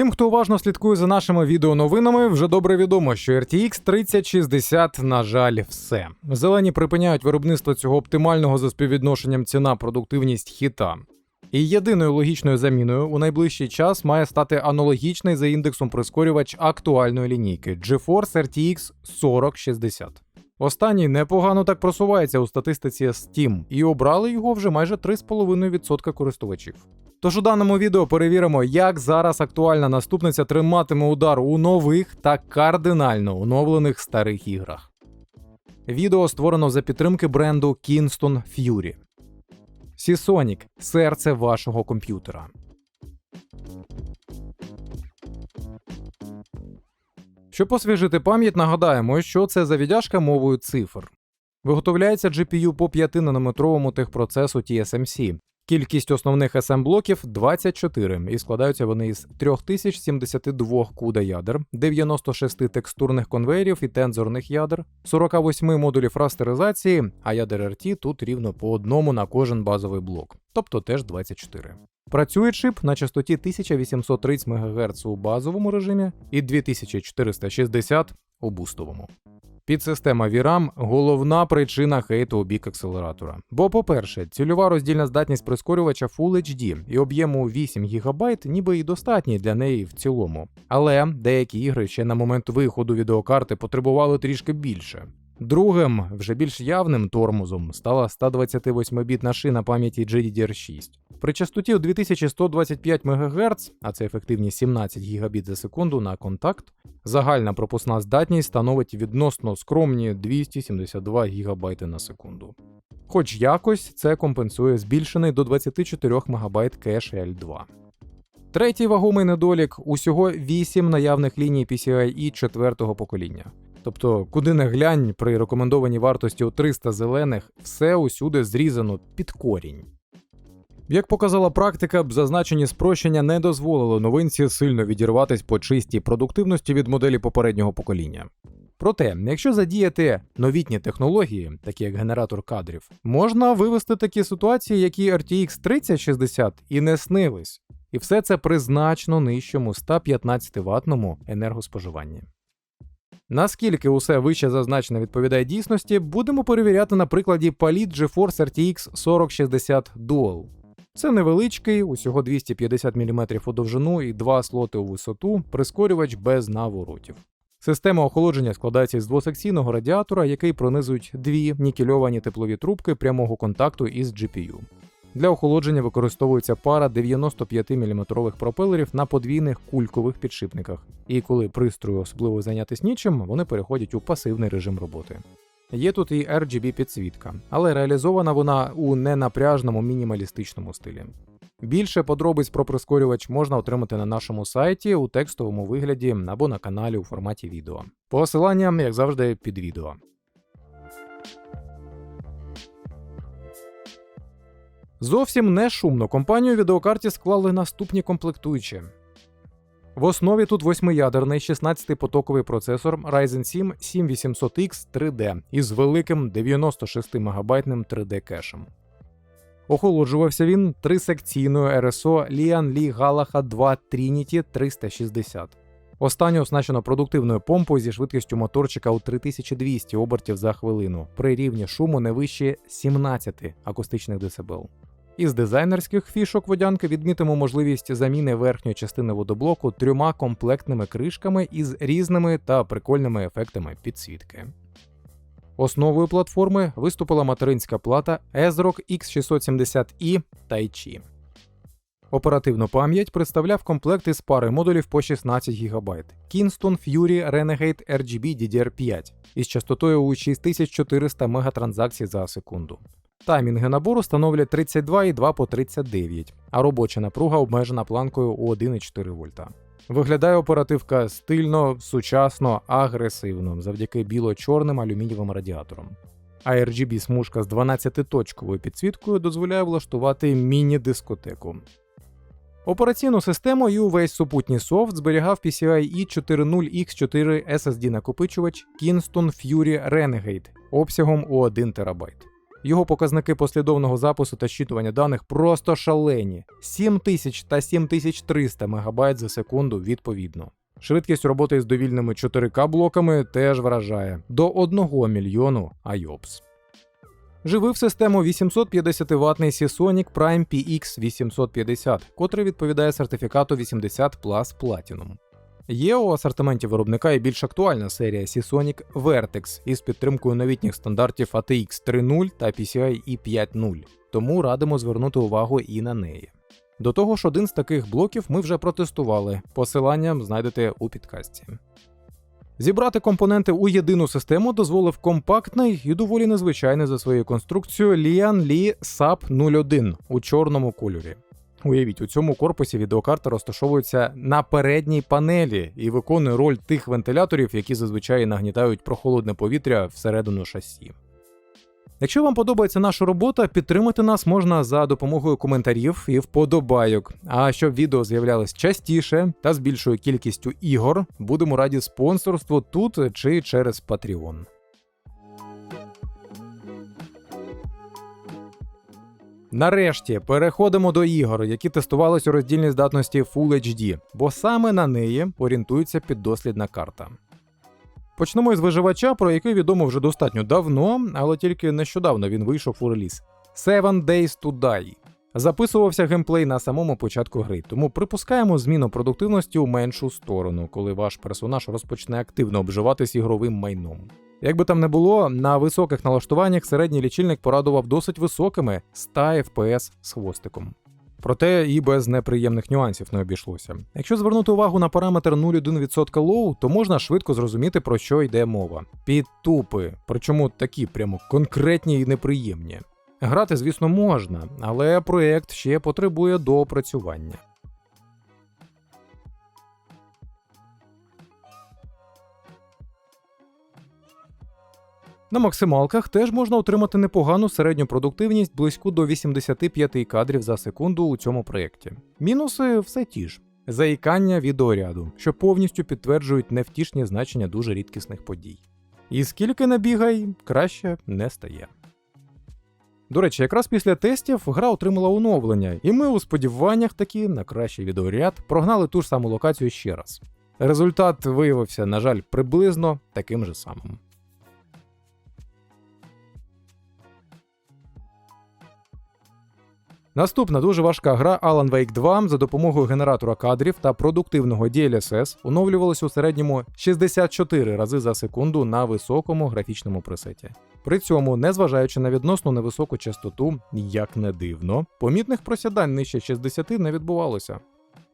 Тим, хто уважно слідкує за нашими відеоновинами, вже добре відомо, що RTX 3060, на жаль, все. Зелені припиняють виробництво цього оптимального за співвідношенням ціна продуктивність хіта. І єдиною логічною заміною у найближчий час має стати аналогічний за індексом прискорювач актуальної лінійки GeForce RTX 4060. Останній непогано так просувається у статистиці Steam, і обрали його вже майже 3,5% користувачів. Тож у даному відео перевіримо, як зараз актуальна наступниця триматиме удар у нових та кардинально оновлених старих іграх. Відео створено за підтримки бренду Kingston Fury. Seasonic – серце вашого комп'ютера. Щоб освіжити пам'ять, нагадаємо, що це за віддяжка мовою цифр. Виготовляється GPU по 5-нанометровому техпроцесу TSMC. Кількість основних SM-блоків 24, і складаються вони із 3072 куда ядер, 96 текстурних конвейерів і тензорних ядер, 48 модулів растеризації, а ядер RT тут рівно по одному на кожен базовий блок, тобто теж 24. Працює чип на частоті 1830 МГц у базовому режимі і 2460 у бустовому. Підсистема VRAM – головна причина хейту у бік акселератора. Бо, по-перше, цільова роздільна здатність прискорювача Full HD і об'єму 8 ГБ ніби і достатні для неї в цілому. Але деякі ігри ще на момент виходу відеокарти потребували трішки більше. Другим, вже більш явним тормозом стала 128-бітна шина пам'яті GDDR6. При частоті у 2125 МГц, а це ефективність 17 Гбіт за секунду на контакт, загальна пропускна здатність становить відносно скромні 272 ГБ на секунду. Хоч якось це компенсує збільшений до 24 МБ кеш L2. Третій вагомий недолік усього 8 наявних ліній PCIe четвертого покоління. Тобто, куди не глянь, при рекомендованій вартості у 300 зелених, все усюди зрізано під корінь. Як показала практика, зазначені спрощення не дозволили новинці сильно відірватись по чистій продуктивності від моделі попереднього покоління. Проте, якщо задіяти новітні технології, такі як генератор кадрів, можна вивести такі ситуації, які RTX 3060 і не снились. І все це при значно нижчому 115 ватному енергоспоживанні. Наскільки усе вище зазначене відповідає дійсності, будемо перевіряти на прикладі Palit GeForce RTX 4060 Dual. Це невеличкий, усього 250 мм у довжину і два слоти у висоту, прискорювач без наворотів. Система охолодження складається із двосекційного радіатора, який пронизують дві нікельовані теплові трубки прямого контакту із GPU. Для охолодження використовується пара 95 мм пропелерів на подвійних кулькових підшипниках, і коли пристрою особливо зайнятися нічим, вони переходять у пасивний режим роботи. Є тут і RGB підсвітка, але реалізована вона у ненапряжному мінімалістичному стилі. Більше подробиць про прискорювач можна отримати на нашому сайті у текстовому вигляді або на каналі у форматі відео. Посилання, як завжди, під відео. Зовсім не шумно компанію відеокарті склали наступні комплектуючі. В основі тут восьмиядерний 16-потоковий процесор Ryzen 7 7800X 3D із великим 96 мегабайтним 3D кешем. Охолоджувався він трисекційною RSO Lian Li Galaha 2 Trinity 360. Останню оснащено продуктивною помпою зі швидкістю моторчика у 3200 обертів за хвилину при рівні шуму не вище 17 акустичних децибел. Із дизайнерських фішок водянки відмітимо можливість заміни верхньої частини водоблоку трьома комплектними кришками із різними та прикольними ефектами підсвітки. Основою платформи виступила материнська плата ESRock X670i Taichi. Оперативну пам'ять представляв комплект із пари модулів по 16 ГБ Kingston Fury Renegade RGB DDR5 із частотою у 6400 мегатранзакцій за секунду. Таймінги набору становлять 32,2 по 39, а робоча напруга обмежена планкою у 1,4 вольта. Виглядає оперативка стильно, сучасно, агресивно завдяки біло-чорним алюмінієвим радіаторам. А RGB смужка з 12-точковою підсвіткою дозволяє влаштувати міні-дискотеку. Операційну систему і увесь супутній софт зберігав PCIe 4.0X4 SSD накопичувач Kingston Fury Renegade обсягом у 1 ТБ. Його показники послідовного запису та щитування даних просто шалені 7000 та 7300 МБ за секунду відповідно. Швидкість роботи з довільними 4К блоками теж вражає до 1 мільйону IOPS. Живив систему 850 ватний Seasonic Prime PX 850, котрий відповідає сертифікату 80 Plus Platinum. Є у асортименті виробника і більш актуальна серія Seasonic Vertex із підтримкою новітніх стандартів ATX 3.0 та PCI E5.0, тому радимо звернути увагу і на неї. До того ж, один з таких блоків ми вже протестували. Посилання знайдете у підкасті. Зібрати компоненти у єдину систему дозволив компактний і доволі незвичайний за своєю конструкцією Lian Li SAP 01 у чорному кольорі. Уявіть, у цьому корпусі відеокарта розташовується на передній панелі і виконує роль тих вентиляторів, які зазвичай нагнітають прохолодне повітря всередину шасі. Якщо вам подобається наша робота, підтримати нас можна за допомогою коментарів і вподобайок. А щоб відео з'являлось частіше та з більшою кількістю ігор, будемо раді спонсорству тут чи через Patreon. Нарешті переходимо до ігор, які тестувались у роздільній здатності Full HD, бо саме на неї орієнтується піддослідна карта. Почнемо із виживача, про який відомо вже достатньо давно, але тільки нещодавно він вийшов у реліз. Seven Days to Die. Записувався геймплей на самому початку гри, тому припускаємо зміну продуктивності у меншу сторону, коли ваш персонаж розпочне активно обживатись ігровим майном. Як би там не було, на високих налаштуваннях середній лічильник порадував досить високими 100 FPS з хвостиком. Проте і без неприємних нюансів не обійшлося. Якщо звернути увагу на параметр 0,1% лоу, то можна швидко зрозуміти, про що йде мова. Підтупи, причому такі прямо конкретні і неприємні. Грати, звісно, можна, але проект ще потребує доопрацювання. На максималках теж можна отримати непогану середню продуктивність близьку до 85 кадрів за секунду у цьому проєкті. Мінуси все ті ж. Заїкання відеоряду, що повністю підтверджують невтішні значення дуже рідкісних подій. І скільки набігай, краще не стає. До речі, якраз після тестів гра отримала оновлення, і ми у сподіваннях таки на кращий відеоряд прогнали ту ж саму локацію ще раз. Результат виявився, на жаль, приблизно таким же самим. Наступна дуже важка гра Alan Wake 2 за допомогою генератора кадрів та продуктивного DLSS оновлювалася у середньому 64 рази за секунду на високому графічному пресеті. При цьому, незважаючи на відносно невисоку частоту, як не дивно, помітних просядань нижче 60 не відбувалося.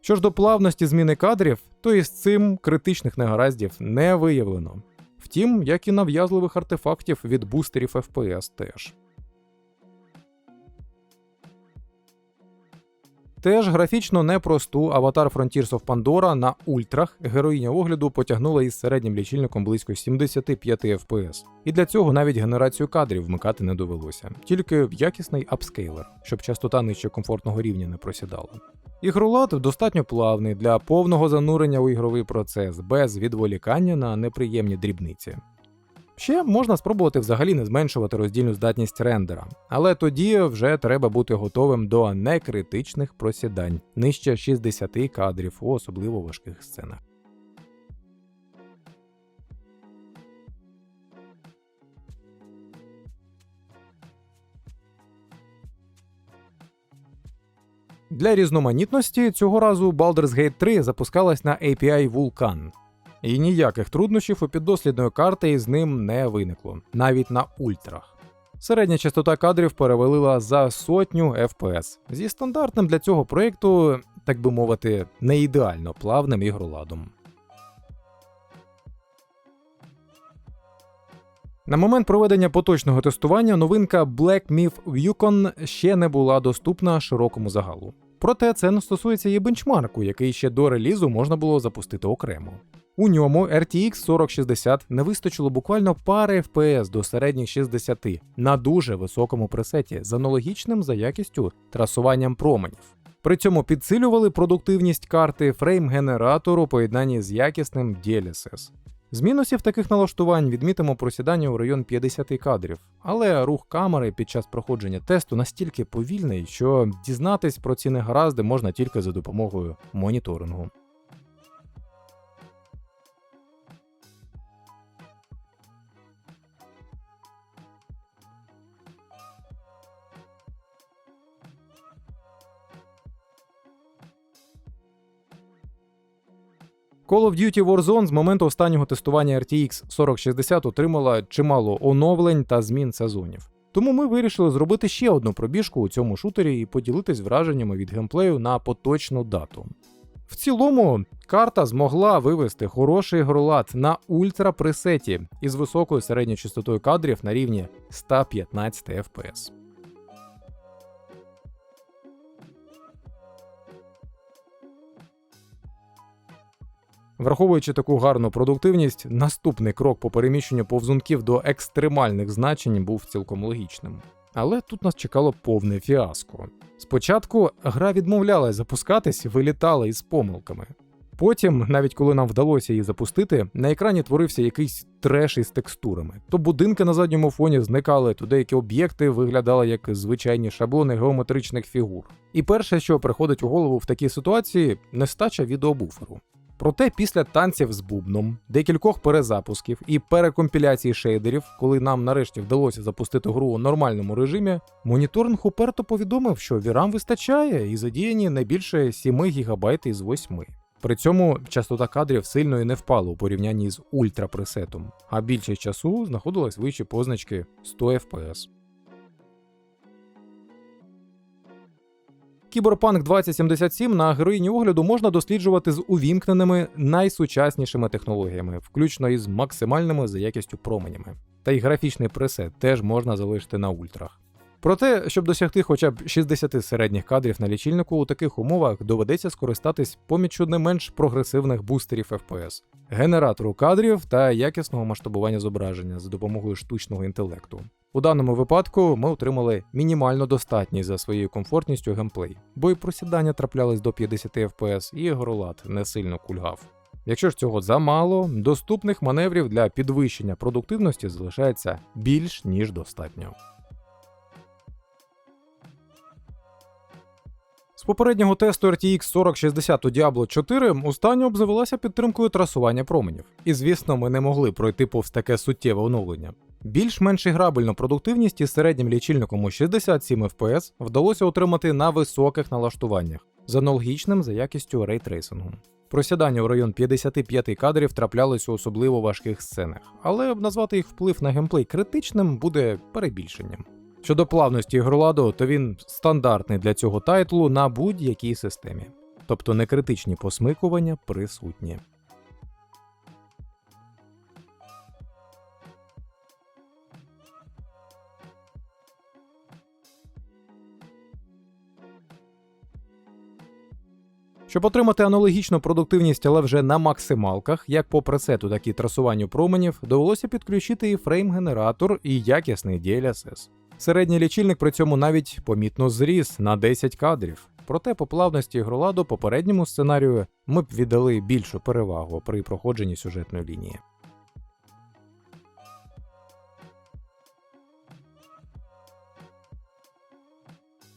Що ж до плавності зміни кадрів, то із цим критичних негараздів не виявлено. Втім, як і нав'язливих артефактів від бустерів FPS теж. Теж графічно непросту аватар Frontiers of Pandora на ультрах героїня огляду потягнула із середнім лічильником близько 75 FPS. І для цього навіть генерацію кадрів вмикати не довелося, тільки якісний апскейлер, щоб частота нижче комфортного рівня не просідала. Ігролад достатньо плавний для повного занурення у ігровий процес, без відволікання на неприємні дрібниці. Ще можна спробувати взагалі не зменшувати роздільну здатність рендера, але тоді вже треба бути готовим до некритичних просідань нижче 60 кадрів у особливо важких сценах. Для різноманітності цього разу Baldur's Gate 3 запускалась на API Vulkan, і ніяких труднощів у піддослідної карти із ним не виникло, навіть на ультрах. Середня частота кадрів перевалила за сотню FPS зі стандартним для цього проєкту, так би мовити, не ідеально плавним ігроладом. На момент проведення поточного тестування новинка Black Myth Yukon ще не була доступна широкому загалу. Проте це не стосується її бенчмарку, який ще до релізу можна було запустити окремо. У ньому RTX 4060 не вистачило буквально пари FPS до середніх 60 на дуже високому пресеті з аналогічним за якістю трасуванням променів. При цьому підсилювали продуктивність карти фрейм-генератору поєднанні з якісним DLSS. З мінусів таких налаштувань відмітимо просідання у район 50 кадрів, але рух камери під час проходження тесту настільки повільний, що дізнатись про ці негаразди можна тільки за допомогою моніторингу. Call of Duty Warzone з моменту останнього тестування RTX 4060 отримала чимало оновлень та змін сезонів. Тому ми вирішили зробити ще одну пробіжку у цьому шутері і поділитись враженнями від геймплею на поточну дату. В цілому, карта змогла вивести хороший гролад на ультра пресеті із високою середньою частотою кадрів на рівні 115 FPS. Враховуючи таку гарну продуктивність, наступний крок по переміщенню повзунків до екстремальних значень був цілком логічним. Але тут нас чекало повне фіаско. Спочатку гра відмовлялась запускатись вилітала із помилками. Потім, навіть коли нам вдалося її запустити, на екрані творився якийсь треш із текстурами. То будинки на задньому фоні зникали, то деякі об'єкти виглядали як звичайні шаблони геометричних фігур. І перше, що приходить у голову в такій ситуації, нестача відеобуферу. Проте після танців з бубном, декількох перезапусків і перекомпіляції шейдерів, коли нам нарешті вдалося запустити гру у нормальному режимі, моніторинг уперто повідомив, що вірам вистачає і задіяні не більше 7 ГБ із 8. При цьому частота кадрів сильно і не впала у порівнянні з ультрапресетом, а більшість часу знаходилась вище позначки 100 FPS. Кіберпанк 2077 на героїні огляду можна досліджувати з увімкненими найсучаснішими технологіями, включно із максимальними за якістю променями. Та й графічний пресет теж можна залишити на ультрах. Проте, щоб досягти хоча б 60 середніх кадрів на лічильнику, у таких умовах доведеться скористатись помічу не менш прогресивних бустерів FPS, генератору кадрів та якісного масштабування зображення за допомогою штучного інтелекту. У даному випадку ми отримали мінімально достатній за своєю комфортністю геймплей, бо і просідання траплялись до 50 FPS, і гролад не сильно кульгав. Якщо ж цього замало, доступних маневрів для підвищення продуктивності залишається більш ніж достатньо. З попереднього тесту RTX 4060 у Diablo 4 останньо обзавелася підтримкою трасування променів. І звісно, ми не могли пройти повз таке суттєве оновлення. Більш-менш грабельну продуктивність із середнім лічильником у 67 FPS вдалося отримати на високих налаштуваннях, з аналогічним за якістю рейтрейсингу. Просідання у район 55 кадрів траплялись у особливо важких сценах, але назвати їх вплив на геймплей критичним буде перебільшенням. Щодо плавності ігроладу, то він стандартний для цього тайтлу на будь-якій системі, тобто некритичні посмикування присутні. Щоб отримати аналогічну продуктивність, але вже на максималках, як по пресету, так і трасуванню променів, довелося підключити і фрейм-генератор, і якісний DLSS. Середній лічильник при цьому навіть помітно зріс на 10 кадрів. Проте по плавності ігроладу попередньому сценарію ми б віддали більшу перевагу при проходженні сюжетної лінії.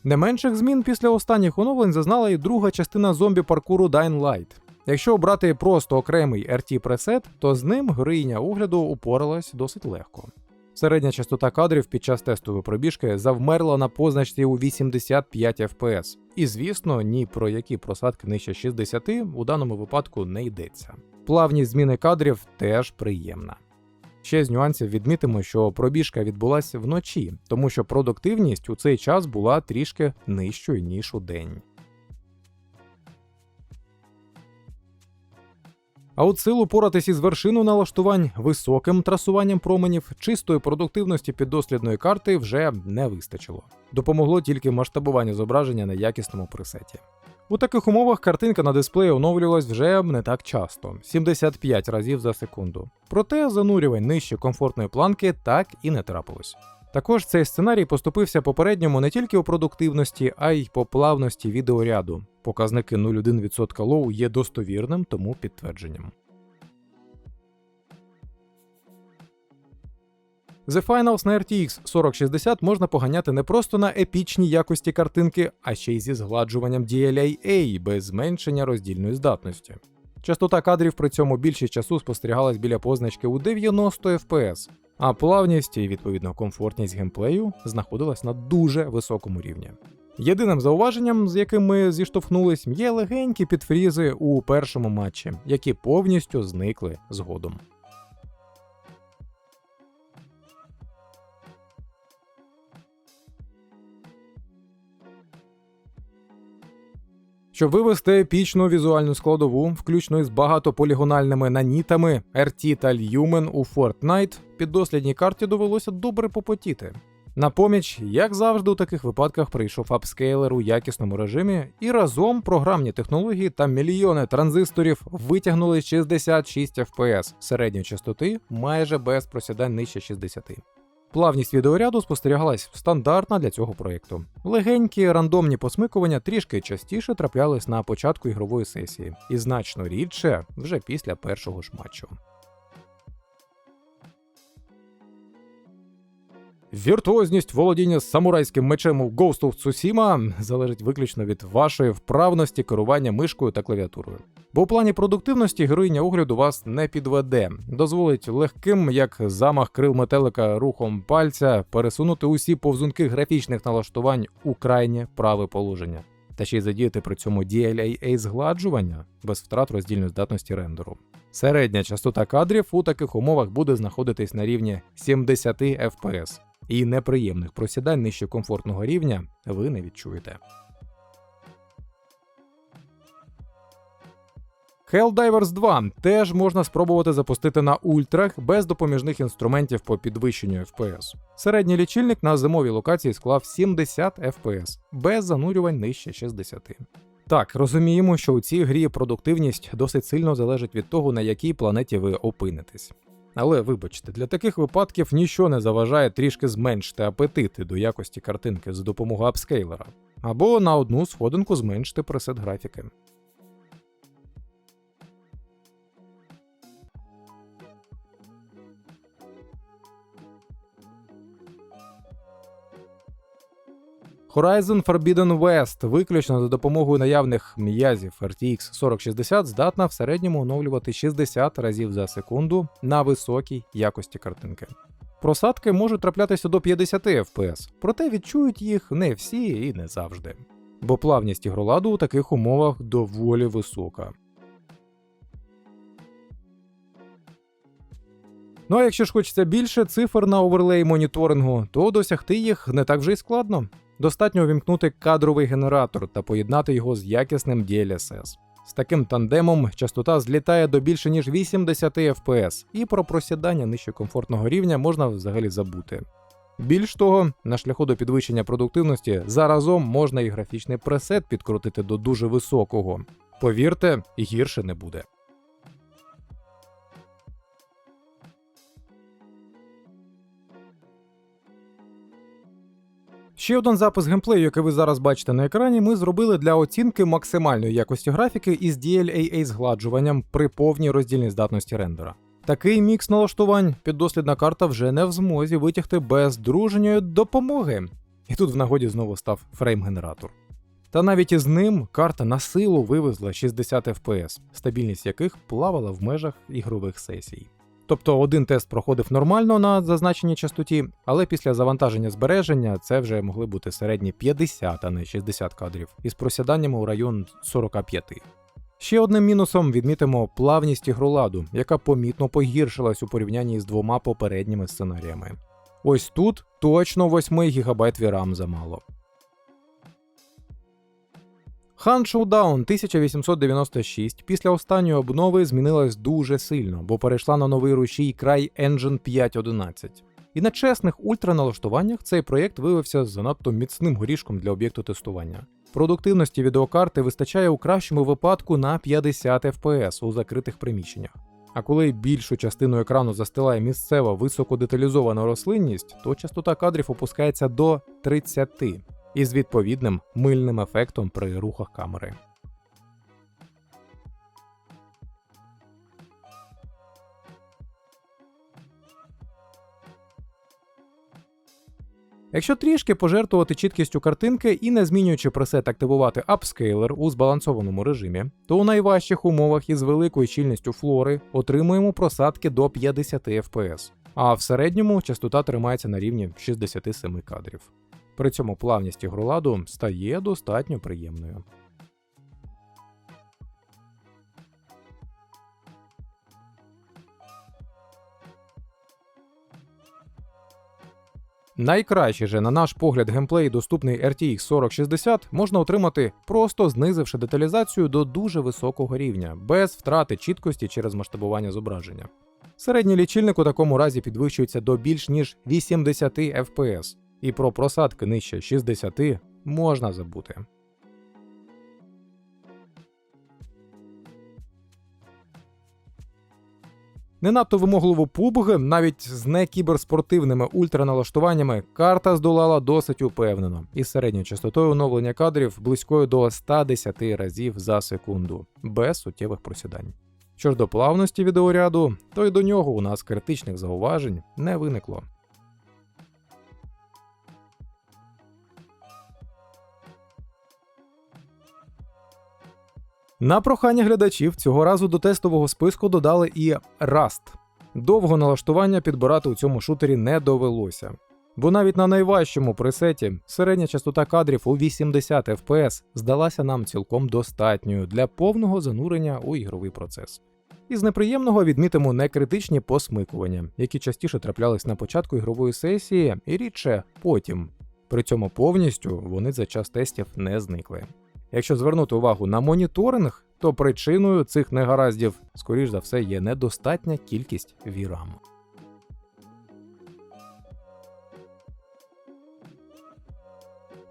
Не менших змін після останніх оновлень зазнала і друга частина зомбі паркуру Dying Light. Якщо обрати просто окремий RT пресет, то з ним героїня огляду упоралась досить легко. Середня частота кадрів під час тестової пробіжки завмерла на позначці у 85 FPS. І звісно, ні про які просадки нижче 60 у даному випадку не йдеться. Плавність зміни кадрів теж приємна. Ще з нюансів відмітимо, що пробіжка відбулася вночі, тому що продуктивність у цей час була трішки нижчою ніж у день. А от силу поратись із вершину налаштувань, високим трасуванням променів, чистої продуктивності піддослідної карти вже не вистачило. Допомогло тільки масштабування зображення на якісному пресеті. У таких умовах картинка на дисплеї оновлювалась вже не так часто 75 разів за секунду. Проте занурювань нижче комфортної планки так і не трапилось. Також цей сценарій поступився попередньому не тільки у продуктивності, а й по плавності відеоряду. Показники 0,1% лоу є достовірним, тому підтвердженням. The Finals на RTX 4060 можна поганяти не просто на епічній якості картинки, а ще й зі згладжуванням DLA без зменшення роздільної здатності. Частота кадрів при цьому більшість часу спостерігалась біля позначки у 90 FPS, а плавність і відповідно комфортність геймплею знаходилась на дуже високому рівні. Єдиним зауваженням, з яким ми зіштовхнулись, є легенькі підфрізи у першому матчі, які повністю зникли згодом. Щоб вивести епічну візуальну складову, включно із багатополігональними нанітами, RT та Lumen у Fortnite, піддослідній карті довелося добре попотіти. На поміч, як завжди, у таких випадках прийшов апскейлер у якісному режимі, і разом програмні технології та мільйони транзисторів витягнули 66 FPS середньої частоти майже без просідань нижче 60. Плавність відеоряду спостерігалась стандартна для цього проєкту. Легенькі рандомні посмикування трішки частіше траплялись на початку ігрової сесії, і значно рідше вже після першого ж матчу. Віртуозність володіння самурайським мечем у Ghost of Tsushima залежить виключно від вашої вправності керування мишкою та клавіатурою. Бо у плані продуктивності героїня огляду вас не підведе, дозволить легким, як замах крил метелика рухом пальця, пересунути усі повзунки графічних налаштувань у крайнє праве положення, та ще й задіяти при цьому DLAA згладжування без втрат роздільної здатності рендеру. Середня частота кадрів у таких умовах буде знаходитись на рівні 70 FPS, і неприємних просідань нижче комфортного рівня ви не відчуєте. Helldivers 2 теж можна спробувати запустити на ультрах без допоміжних інструментів по підвищенню FPS. Середній лічильник на зимовій локації склав 70 FPS, без занурювань нижче 60. Так, розуміємо, що у цій грі продуктивність досить сильно залежить від того, на якій планеті ви опинитесь. Але вибачте, для таких випадків нічого не заважає трішки зменшити апетити до якості картинки за допомогою апскейлера, або на одну сходинку зменшити пресет графіки. Horizon Forbidden West виключно за допомогою наявних м'язів RTX 4060 здатна в середньому оновлювати 60 разів за секунду на високій якості картинки. Просадки можуть траплятися до 50 FPS, проте відчують їх не всі і не завжди. Бо плавність ігроладу у таких умовах доволі висока. Ну а якщо ж хочеться більше цифр на оверлей моніторингу, то досягти їх не так вже й складно. Достатньо увімкнути кадровий генератор та поєднати його з якісним DLSS. З таким тандемом частота злітає до більше ніж 80 FPS, і про просідання нижче комфортного рівня можна взагалі забути. Більш того, на шляху до підвищення продуктивності заразом можна і графічний пресет підкрутити до дуже високого. Повірте, гірше не буде. Ще один запис геймплею, який ви зараз бачите на екрані, ми зробили для оцінки максимальної якості графіки із DLAA згладжуванням при повній роздільній здатності рендера. Такий мікс налаштувань піддослідна карта вже не в змозі витягти без дружньої допомоги. І тут в нагоді знову став фрейм-генератор. Та навіть із ним карта на силу вивезла 60 FPS, стабільність яких плавала в межах ігрових сесій. Тобто один тест проходив нормально на зазначеній частоті, але після завантаження збереження це вже могли бути середні 50, а не 60 кадрів, із просіданнями у район 45. Ще одним мінусом відмітимо плавність ігроладу, яка помітно погіршилась у порівнянні з двома попередніми сценаріями. Ось тут точно 8 ГБ VRAM замало. Хан Showdown 1896 після останньої обнови змінилась дуже сильно, бо перейшла на новий рушій край Engine 5.11. І на чесних ультраналаштуваннях цей проєкт виявився занадто міцним горішком для об'єкту тестування. Продуктивності відеокарти вистачає у кращому випадку на 50 FPS у закритих приміщеннях. А коли більшу частину екрану застилає місцева високодеталізована рослинність, то частота кадрів опускається до 30 із відповідним мильним ефектом при рухах камери. Якщо трішки пожертвувати чіткістю картинки і не змінюючи пресет активувати апскейлер у збалансованому режимі, то у найважчих умовах із великою щільністю флори отримуємо просадки до 50 FPS, а в середньому частота тримається на рівні 67 кадрів. При цьому плавність ігроладу стає достатньо приємною. Найкращий же, на наш погляд, геймплей, доступний RTX 4060, можна отримати просто знизивши деталізацію до дуже високого рівня, без втрати чіткості через масштабування зображення. Середній лічильник у такому разі підвищується до більш ніж 80 FPS, і про просадки нижче 60 можна забути. Не надто вимогливу PUBG, навіть з некіберспортивними ультраналаштуваннями, карта здолала досить упевнено, із середньою частотою оновлення кадрів близькою до 110 разів за секунду, без суттєвих просідань. Що ж до плавності відеоряду, то й до нього у нас критичних зауважень не виникло. На прохання глядачів цього разу до тестового списку додали і Rust. Довго налаштування підбирати у цьому шутері не довелося. Бо навіть на найважчому пресеті середня частота кадрів у 80 FPS здалася нам цілком достатньою для повного занурення у ігровий процес. Із неприємного відмітимо некритичні посмикування, які частіше траплялись на початку ігрової сесії і рідше потім. При цьому повністю вони за час тестів не зникли. Якщо звернути увагу на моніторинг, то причиною цих негараздів, скоріш за все, є недостатня кількість VRAM.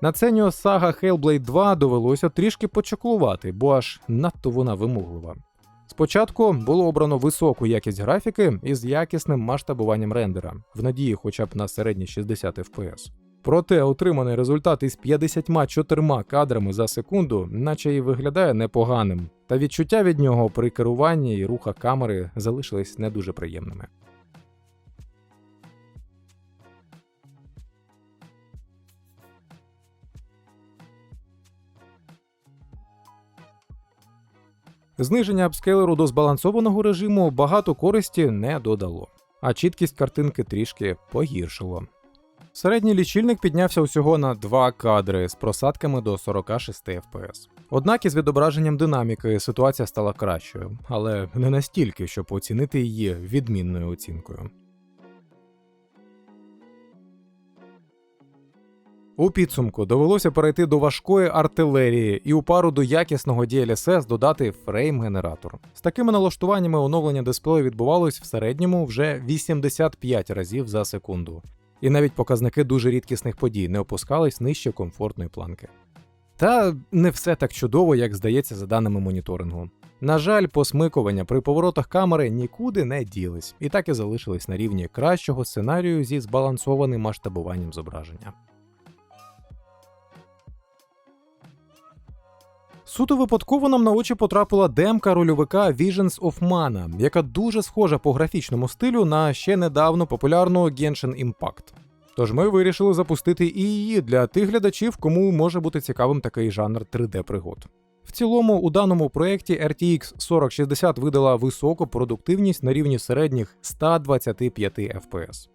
На Ценio Saga Hellblade 2 довелося трішки почаклувати, бо аж надто вона вимоглива. Спочатку було обрано високу якість графіки із якісним масштабуванням рендера, в надії хоча б на середні 60 FPS. Проте отриманий результат із 54 кадрами за секунду, наче і виглядає непоганим, та відчуття від нього при керуванні і рухах камери залишились не дуже приємними. Зниження апскейлеру до збалансованого режиму багато користі не додало, а чіткість картинки трішки погіршило. Середній лічильник піднявся усього на 2 кадри з просадками до 46 FPS. Однак із відображенням динаміки ситуація стала кращою, але не настільки, щоб оцінити її відмінною оцінкою. У підсумку довелося перейти до важкої артилерії і у пару до якісного DLSS додати фрейм-генератор. З такими налаштуваннями оновлення дисплею відбувалось в середньому вже 85 разів за секунду, і навіть показники дуже рідкісних подій не опускались нижче комфортної планки. Та не все так чудово, як здається, за даними моніторингу. На жаль, посмикування при поворотах камери нікуди не ділись, і так і залишились на рівні кращого сценарію зі збалансованим масштабуванням зображення. Суто випадково нам на очі потрапила демка рольовика Visions of Mana, яка дуже схожа по графічному стилю на ще недавно популярну Genshin Impact. Тож ми вирішили запустити і її для тих глядачів, кому може бути цікавим такий жанр 3D-пригод. В цілому, у даному проєкті RTX 4060 видала високу продуктивність на рівні середніх 125 FPS.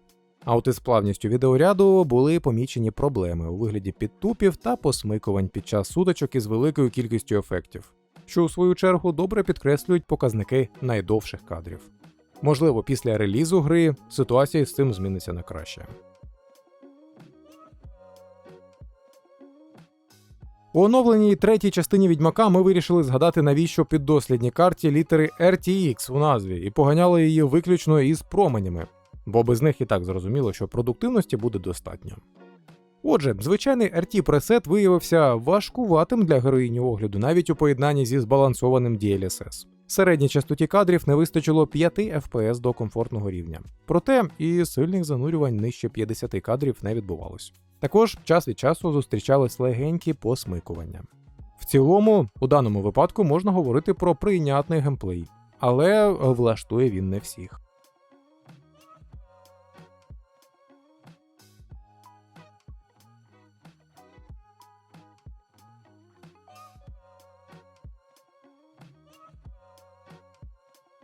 А от із плавністю відеоряду були помічені проблеми у вигляді підтупів та посмикувань під час суточок із великою кількістю ефектів, що у свою чергу добре підкреслюють показники найдовших кадрів. Можливо, після релізу гри ситуація з цим зміниться на краще. У оновленій третій частині відьмака ми вирішили згадати, навіщо піддослідній карті літери RTX у назві і поганяли її виключно із променями, бо без них і так зрозуміло, що продуктивності буде достатньо. Отже, звичайний RT пресет виявився важкуватим для героїні огляду навіть у поєднанні зі збалансованим DLSS. Середній частоті кадрів не вистачило 5 FPS до комфортного рівня. Проте і сильних занурювань нижче 50 кадрів не відбувалось. Також час від часу зустрічались легенькі посмикування. В цілому, у даному випадку можна говорити про прийнятний геймплей, але влаштує він не всіх.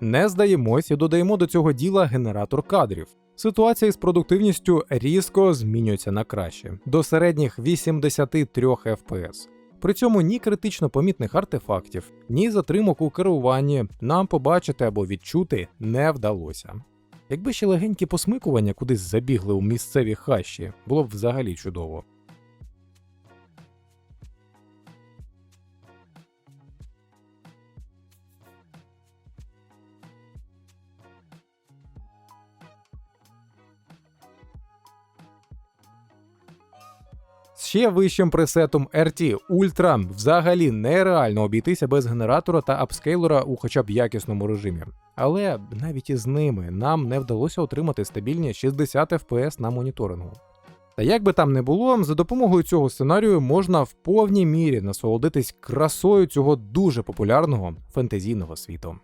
Не здаємось і додаємо до цього діла генератор кадрів. Ситуація із продуктивністю різко змінюється на краще до середніх 83 FPS. При цьому ні критично помітних артефактів, ні затримок у керуванні нам побачити або відчути не вдалося. Якби ще легенькі посмикування кудись забігли у місцеві хащі, було б взагалі чудово. Ще вищим пресетом RT Ultra взагалі нереально обійтися без генератора та апскейлера у хоча б якісному режимі. Але навіть із ними нам не вдалося отримати стабільні 60 FPS на моніторингу. Та як би там не було, за допомогою цього сценарію можна в повній мірі насолодитись красою цього дуже популярного фентезійного світу.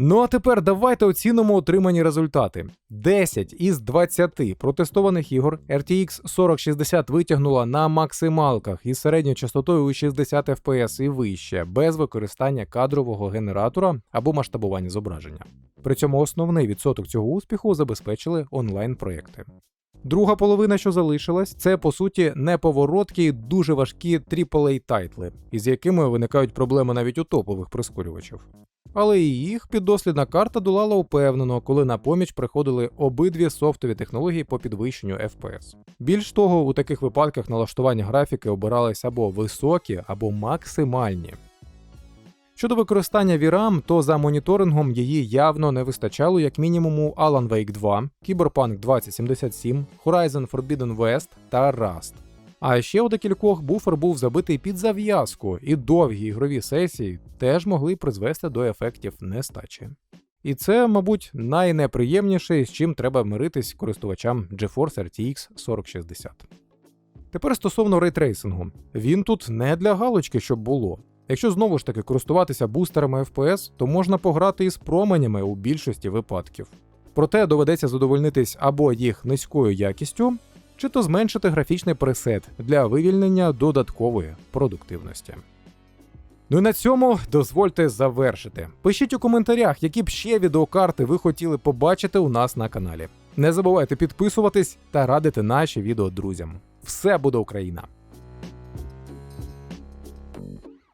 Ну а тепер давайте оцінимо отримані результати. 10 із 20 протестованих ігор RTX 4060 витягнула на максималках із середньою частотою у 60 FPS і вище, без використання кадрового генератора або масштабування зображення. При цьому основний відсоток цього успіху забезпечили онлайн-проекти. Друга половина, що залишилась, це по суті неповороткі дуже важкі aaa тайтли, із якими виникають проблеми навіть у топових прискорювачів. Але і їх піддослідна карта долала упевнено, коли на поміч приходили обидві софтові технології по підвищенню FPS. Більш того, у таких випадках налаштування графіки обирались або високі, або максимальні. Щодо використання VRAM, то за моніторингом її явно не вистачало як мінімум у Alan Wake 2, Cyberpunk 2077, Horizon Forbidden West та Rust. А ще у декількох буфер був забитий під зав'язку, і довгі ігрові сесії теж могли призвести до ефектів нестачі. І це, мабуть, найнеприємніше, з чим треба миритись користувачам GeForce RTX 4060. Тепер стосовно рейтрейсингу. Він тут не для галочки, щоб було. Якщо знову ж таки користуватися бустерами FPS, то можна пограти із променями у більшості випадків. Проте доведеться задовольнитись або їх низькою якістю, чи то зменшити графічний пресет для вивільнення додаткової продуктивності. Ну і на цьому дозвольте завершити. Пишіть у коментарях, які б ще відеокарти ви хотіли побачити у нас на каналі. Не забувайте підписуватись та радити наші відео друзям. Все буде Україна!